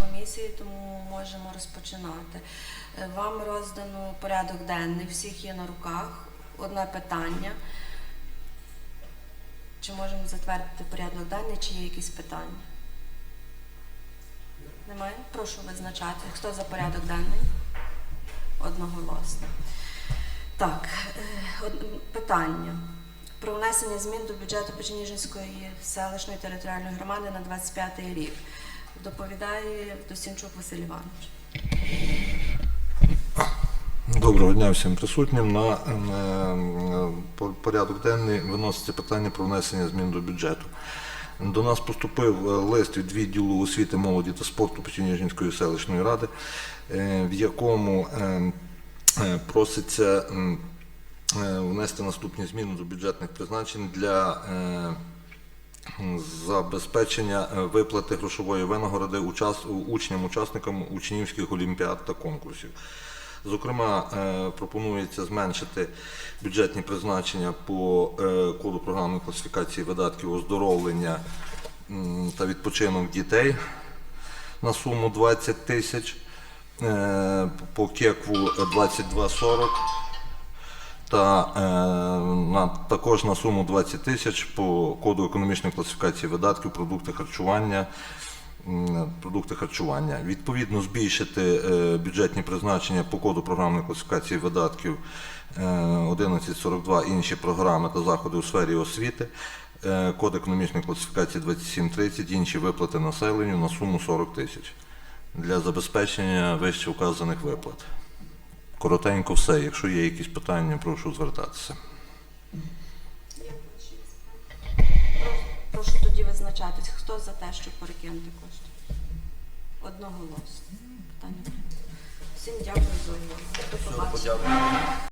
комісії, тому можемо розпочинати. Е, Вам роздано порядок денний, всіх є на руках. Одне питання. Чи можемо затвердити порядок денний, чи є якісь питання? Немає? Прошу визначати. Хто за порядок денний? Одноголосно. Так, е, питання про внесення змін до бюджету Печеніжинської селищної територіальної громади на 25 рік. Доповідає Досінчук Василь Іванович. Доброго дня всім присутнім. На е, по- порядок денний виноситься питання про внесення змін до бюджету. До нас поступив е, лист від відділу освіти, молоді та спорту Печеніжинської селищної ради, е, в якому е, е, проситься е, внести наступні зміни до бюджетних призначень для е, забезпечення е, виплати грошової винагороди учням-учасникам учнівських олімпіад та конкурсів. Зокрема, е, пропонується зменшити бюджетні призначення по е, коду програмної класифікації видатків оздоровлення та відпочинок дітей на суму 20 тисяч, по кекву 2240 та е, на, також на суму 20 тисяч по коду економічної класифікації видатків продукти харчування. Продукти харчування. Відповідно, збільшити е, бюджетні призначення по коду програмної класифікації видатків е, 1142 інші програми та заходи у сфері освіти. е, Код економічної класифікації 2730, інші виплати населенню на суму 40 тисяч для забезпечення вище вказаних виплат. Коротенько все. Якщо є якісь питання, прошу звертатися. Прошу тоді визначатись, хто за те, щоб перекинути кошти. Одноголосно. Питання. Всім дякую за увагу. До побачення.